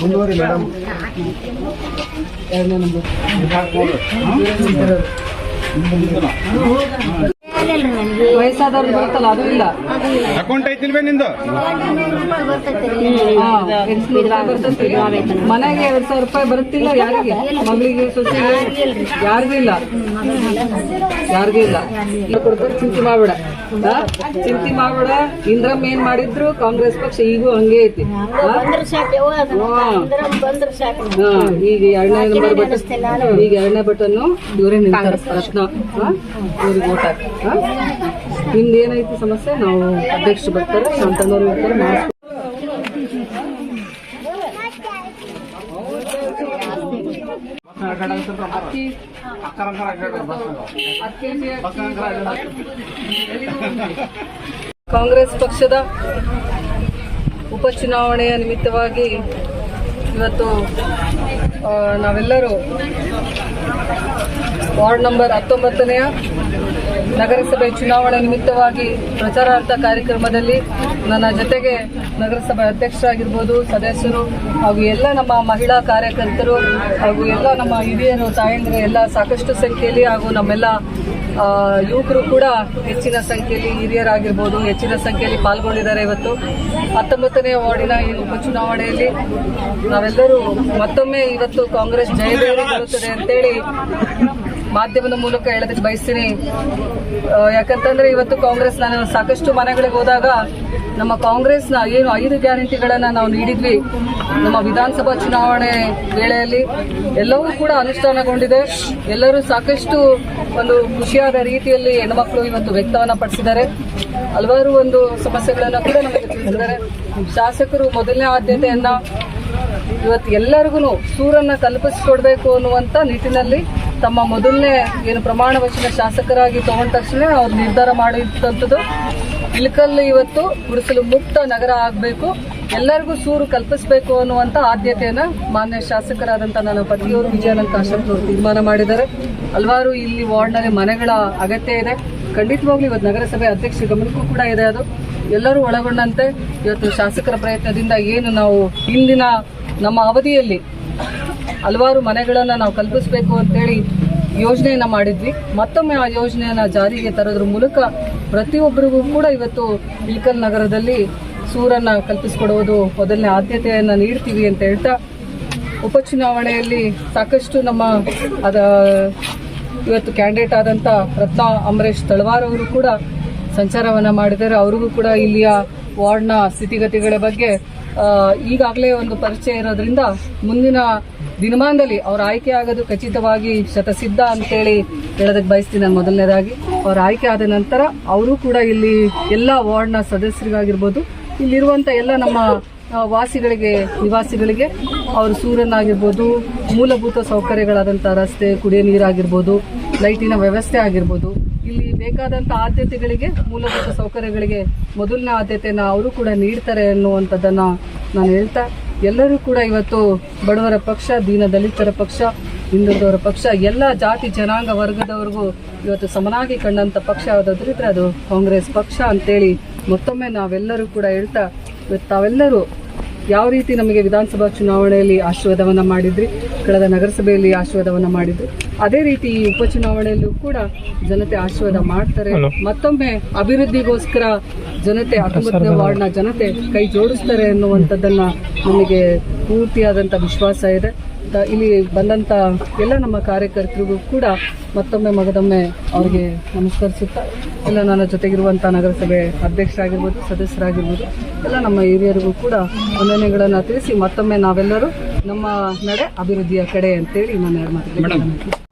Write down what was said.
ಮುಂದುವರಿ madam ಎರಡನೇ number ವಯಸ್ಸಾದವ್ರು ಬರುತ್ತಲ್ಲ ಅದು ಇಲ್ಲ. ಅಕೌಂಟ್ ಐತಿಲ್ವೇ ನಿಂದು. ಮನೆಗೆ ಎರಡ್ ಸಾವಿರ ರೂಪಾಯಿ ಬರುತ್ತಿಲ್ಲ ಯಾರಿಗೆ? ಮಗಳಿಗೆ ಸೊಸೆಗೆ? ಯಾರಿಗೂ ಇಲ್ಲ. ಯಾರಿಗೂ ಇಲ್ಲ. ಚಿಂತೆ ಮಾಡ್ಬೇಡ. ಚಿಂತೆ ಮಾಡ್ಬೇಡ. ಇಂದ್ರಮ್ ಏನ್ ಮಾಡಿದ್ರು ಕಾಂಗ್ರೆಸ್ ಪಕ್ಷ ಈಗೂ ಹಂಗೆ ಐತಿ. ಈಗ ಎರಡನೇ ನಂಬರ್ ಬಟನ್ ಈಗ ಎರಡನೇ ಬಟನ್ ಇವರೇ ನಿಂತಾರೆ ರತ್ನ. ಹಾ? ಇವ್ರಿಗೆ ಓಟ್ ಹಾಕಿ ಹಾ? ನಿಮ್ದು ಸಮಸ್ಯೆ ನಾವು ಅಧ್ಯಕ್ಷರು ಬರ್ತಾರೆ ನಮ್ಮ. ಅಕ್ಕಿ ಕಾಂಗ್ರೆಸ್ ಪಕ್ಷದ ಉಪಚುನಾವಣೆಯ ನಿಮಿತ್ತವಾಗಿ ಇವತ್ತು ನಾವೆಲ್ಲರೂ ವಾರ್ಡ್ ನಂಬರ್ ಹತ್ತೊಂಬತ್ತನೆಯ ನಗರಸಭೆ ಚುನಾವಣೆ ನಿಮಿತ್ತವಾಗಿ ಪ್ರಚಾರಾರ್ಥ ಕಾರ್ಯಕ್ರಮದಲ್ಲಿ ನನ್ನ ಜೊತೆಗೆ ನಗರಸಭೆ ಅಧ್ಯಕ್ಷರಾಗಿರ್ಬೋದು, ಸದಸ್ಯರು ಹಾಗೂ ಎಲ್ಲ ನಮ್ಮ ಮಹಿಳಾ ಕಾರ್ಯಕರ್ತರು ಹಾಗೂ ಎಲ್ಲ ನಮ್ಮ ಹಿರಿಯರು, ತಾಯಂದಿರು ಎಲ್ಲ ಸಾಕಷ್ಟು ಸಂಖ್ಯೆಯಲ್ಲಿ ಹಾಗೂ ನಮ್ಮೆಲ್ಲ ಯುವಕರು ಕೂಡ ಹೆಚ್ಚಿನ ಸಂಖ್ಯೆಯಲ್ಲಿ ಹಿರಿಯರಾಗಿರ್ಬೋದು, ಹೆಚ್ಚಿನ ಸಂಖ್ಯೆಯಲ್ಲಿ ಪಾಲ್ಗೊಂಡಿದ್ದಾರೆ ಇವತ್ತು. ಹತ್ತೊಂಬತ್ತನೇ ವಾರ್ಡಿನ ಈ ಉಪಚುನಾವಣೆಯಲ್ಲಿ ನಾವೆಲ್ಲರೂ ಮತ್ತೊಮ್ಮೆ ಇವತ್ತು ಕಾಂಗ್ರೆಸ್ ಜಯಬೇರಿ ಬರುತ್ತದೆ ಅಂತೇಳಿ ಮಾಧ್ಯಮದ ಮೂಲಕ ಹೇಳೋದಕ್ಕೆ ಬಯಸ್ತೀನಿ. ಯಾಕಂತಂದ್ರೆ ಇವತ್ತು ಕಾಂಗ್ರೆಸ್ ನಾನು ಸಾಕಷ್ಟು ಮನೆಗಳಿಗೆ ಹೋದಾಗ ನಮ್ಮ ಕಾಂಗ್ರೆಸ್ನ ಏನು ಐದು ಗ್ಯಾರಂಟಿಗಳನ್ನ ನಾವು ನೀಡಿದ್ವಿ. ನಮ್ಮ ವಿಧಾನಸಭಾ ಚುನಾವಣೆ ವೇಳೆಯಲ್ಲಿ ಎಲ್ಲವೂ ಕೂಡ ಅನುಷ್ಠಾನಗೊಂಡಿದೆ. ಎಲ್ಲರೂ ಸಾಕಷ್ಟು ಒಂದು ಖುಷಿಯಾದ ರೀತಿಯಲ್ಲಿ ಹೆಣ್ಮಕ್ಳು ಇವತ್ತು ವ್ಯಕ್ತವನ್ನು ಪಡಿಸಿದ್ದಾರೆ. ಹಲವಾರು ಒಂದು ಸಮಸ್ಯೆಗಳನ್ನ ಕೂಡ ನಮಗೆ ತಿಳಿಸಿದ್ದಾರೆ. ಶಾಸಕರು ಮೊದಲನೇ ಆದ್ಯತೆಯನ್ನ ಇವತ್ತು ಎಲ್ಲರಿಗೂ ಸೂರನ್ನು ಕಲ್ಪಿಸಿಕೊಡ್ಬೇಕು ಅನ್ನುವಂತ ನಿಟ್ಟಿನಲ್ಲಿ ತಮ್ಮ ಮೊದಲನೇ ಏನು ಪ್ರಮಾಣ ವಚನ ಶಾಸಕರಾಗಿ ತಗೊಂಡ ತಕ್ಷಣ ಅವ್ರು ನಿರ್ಧಾರ ಮಾಡಿದಂಥದ್ದು ಇಳಕಲ್ಲು ಇವತ್ತು ಗುಡಿಸಲು ಮುಕ್ತ ನಗರ ಆಗಬೇಕು. ಎಲ್ಲರಿಗೂ ಸೂರು ಕಲ್ಪಿಸಬೇಕು ಅನ್ನುವಂಥ ಆದ್ಯತೆಯನ್ನು ಮಾನ್ಯ ಶಾಸಕರಾದಂಥ ನನ್ನ ಪತಿಯವರು ವಿಜಯಾನಂದ ಕಾಶ್ಯಪ್ ಅವರು ತೀರ್ಮಾನ ಮಾಡಿದ್ದಾರೆ. ಹಲವಾರು ಇಲ್ಲಿ ವಾರ್ಡ್ನಲ್ಲಿ ಮನೆಗಳ ಅಗತ್ಯ ಇದೆ. ಖಂಡಿತವಾಗ್ಲೂ ಇವತ್ತು ನಗರಸಭೆ ಅಧ್ಯಕ್ಷ ಗಮನಕ್ಕೂ ಕೂಡ ಇದೆ ಅದು. ಎಲ್ಲರೂ ಒಳಗೊಂಡಂತೆ ಇವತ್ತು ಶಾಸಕರ ಪ್ರಯತ್ನದಿಂದ ಏನು ನಾವು ಇಂದಿನ ನಮ್ಮ ಅವಧಿಯಲ್ಲಿ ಹಲವಾರು ಮನೆಗಳನ್ನ ನಾವು ಕಲ್ಪಿಸಬೇಕು ಅಂತೇಳಿ ಯೋಜನೆಯನ್ನ ಮಾಡಿದ್ವಿ. ಮತ್ತೊಮ್ಮೆ ಆ ಯೋಜನೆಯನ್ನ ಜಾರಿಗೆ ತರೋದ್ರ ಮೂಲಕ ಪ್ರತಿಯೊಬ್ಬರಿಗೂ ಕೂಡ ಇವತ್ತು ಇಳಕಲ್ ನಗರದಲ್ಲಿ ಸೂರನ್ನ ಕಲ್ಪಿಸಿಕೊಡುವುದು ಮೊದಲನೇ ಆದ್ಯತೆಯನ್ನು ನೀಡ್ತೀವಿ ಅಂತ ಹೇಳ್ತಾ ಉಪಚುನಾವಣೆಯಲ್ಲಿ ಸಾಕಷ್ಟು ನಮ್ಮ ಅದ ಇವತ್ತು ಕ್ಯಾಂಡಿಡೇಟ್ ಆದಂತ ರತ್ನ ಅಮರೇಶ್ ತಳವಾರ್ ಅವರು ಕೂಡ ಸಂಚಾರವನ್ನ ಮಾಡಿದ್ದಾರೆ. ಅವ್ರಿಗೂ ಕೂಡ ಇಲ್ಲಿಯ ವಾರ್ಡ್ನ ಸ್ಥಿತಿಗತಿಗಳ ಬಗ್ಗೆ ಈಗಾಗಲೇ ಒಂದು ಪರಿಚಯ ಇರೋದ್ರಿಂದ ಮುಂದಿನ ದಿನಮಾನದಲ್ಲಿ ಅವ್ರ ಆಯ್ಕೆ ಆಗೋದು ಖಚಿತವಾಗಿ ಶತಸಿದ್ಧ ಅಂತೇಳಿ ಹೇಳೋದಕ್ಕೆ ಬಯಸ್ತೀನಿ ನಾನು ಮೊದಲನೇದಾಗಿ. ಅವ್ರ ಆಯ್ಕೆ ಆದ ನಂತರ ಅವರು ಕೂಡ ಇಲ್ಲಿ ಎಲ್ಲ ವಾರ್ಡ್ನ ಸದಸ್ಯರಿಗಾಗಿರ್ಬೋದು ಇಲ್ಲಿರುವಂಥ ಎಲ್ಲ ನಮ್ಮ ವಾಸಿಗಳಿಗೆ, ನಿವಾಸಿಗಳಿಗೆ ಅವರು ಸೂರ್ಯನಾಗಿರ್ಬೋದು ಮೂಲಭೂತ ಸೌಕರ್ಯಗಳಾದಂಥ ರಸ್ತೆ, ಕುಡಿಯೋ ನೀರಾಗಿರ್ಬೋದು, ಲೈಟಿನ ವ್ಯವಸ್ಥೆ ಆಗಿರ್ಬೋದು. ಇಲ್ಲಿ ಬೇಕಾದಂತ ಆದ್ಯತೆಗಳಿಗೆ, ಮೂಲಭೂತ ಸೌಕರ್ಯಗಳಿಗೆ ಮೊದಲಿನ ಆದ್ಯತೆಯನ್ನು ಅವರು ಕೂಡ ನೀಡ್ತಾರೆ ಅನ್ನುವಂಥದ್ದನ್ನ ನಾನು ಹೇಳ್ತಾ, ಎಲ್ಲರೂ ಕೂಡ ಇವತ್ತು ಬಡವರ ಪಕ್ಷ, ದೀನ ದಲಿತರ ಪಕ್ಷ, ಹಿಂದುಳಿದವರ ಪಕ್ಷ, ಎಲ್ಲ ಜಾತಿ, ಜನಾಂಗ ವರ್ಗದವರಿಗೂ ಇವತ್ತು ಸಮನಾಗಿ ಕಂಡಂಥ ಪಕ್ಷ ಯಾವುದಾದ್ರಿದ್ರೆ ಅದು ಕಾಂಗ್ರೆಸ್ ಪಕ್ಷ ಅಂತೇಳಿ ಮತ್ತೊಮ್ಮೆ ನಾವೆಲ್ಲರೂ ಕೂಡ ಹೇಳ್ತಾ, ಇವತ್ತು ತಾವೆಲ್ಲರೂ ಯಾವ ರೀತಿ ನಮಗೆ ವಿಧಾನಸಭಾ ಚುನಾವಣೆಯಲ್ಲಿ ಆಶೀರ್ವಾದವನ್ನು ಮಾಡಿದ್ರಿ ಕಳೆದ ನಗರಸಭೆಯಲ್ಲಿ ಆಶೀರ್ವಾದವನ್ನ ಮಾಡಿದ್ರು. ಅದೇ ರೀತಿ ಈ ಉಪಚುನಾವಣೆಯಲ್ಲೂ ಕೂಡ ಜನತೆ ಆಶೀರ್ವಾದ ಮಾಡ್ತಾರೆ. ಮತ್ತೊಮ್ಮೆ ಅಭಿವೃದ್ಧಿಗೋಸ್ಕರ ಜನತೆ ಹತ್ತೊಂಬತ್ತನೇ ವಾರ್ಡ್ನ ಜನತೆ ಕೈ ಜೋಡಿಸ್ತಾರೆ ಅನ್ನುವಂಥದ್ದನ್ನ ನಮಗೆ ಪೂರ್ತಿಯಾದಂಥ ವಿಶ್ವಾಸ ಇದೆ. ಇಲ್ಲಿ ಬಂದಂತ ಎಲ್ಲ ನಮ್ಮ ಕಾರ್ಯಕರ್ತರಿಗೂ ಕೂಡ ಮತ್ತೊಮ್ಮೆ ಮಗದೊಮ್ಮೆ ಅವರಿಗೆ ನಮಸ್ಕರಿಸುತ್ತಾ ಎಲ್ಲ ನನ್ನ ಜೊತೆಗಿರುವಂಥ ನಗರಸಭೆ ಅಧ್ಯಕ್ಷರಾಗಿರ್ಬೋದು ಸದಸ್ಯರಾಗಿರ್ಬೋದು ಎಲ್ಲ ನಮ್ಮ ಹಿರಿಯರಿಗೂ ಕೂಡ ವಂದನೆಗಳನ್ನು ತಿಳಿಸಿ ಮತ್ತೊಮ್ಮೆ ನಾವೆಲ್ಲರೂ ನಮ್ಮ ನಡೆ ಅಭಿವೃದ್ಧಿಯ ಕಡೆ ಅಂತೇಳಿ ನಾನು ಮಾತಾಡ್ತೀನಿ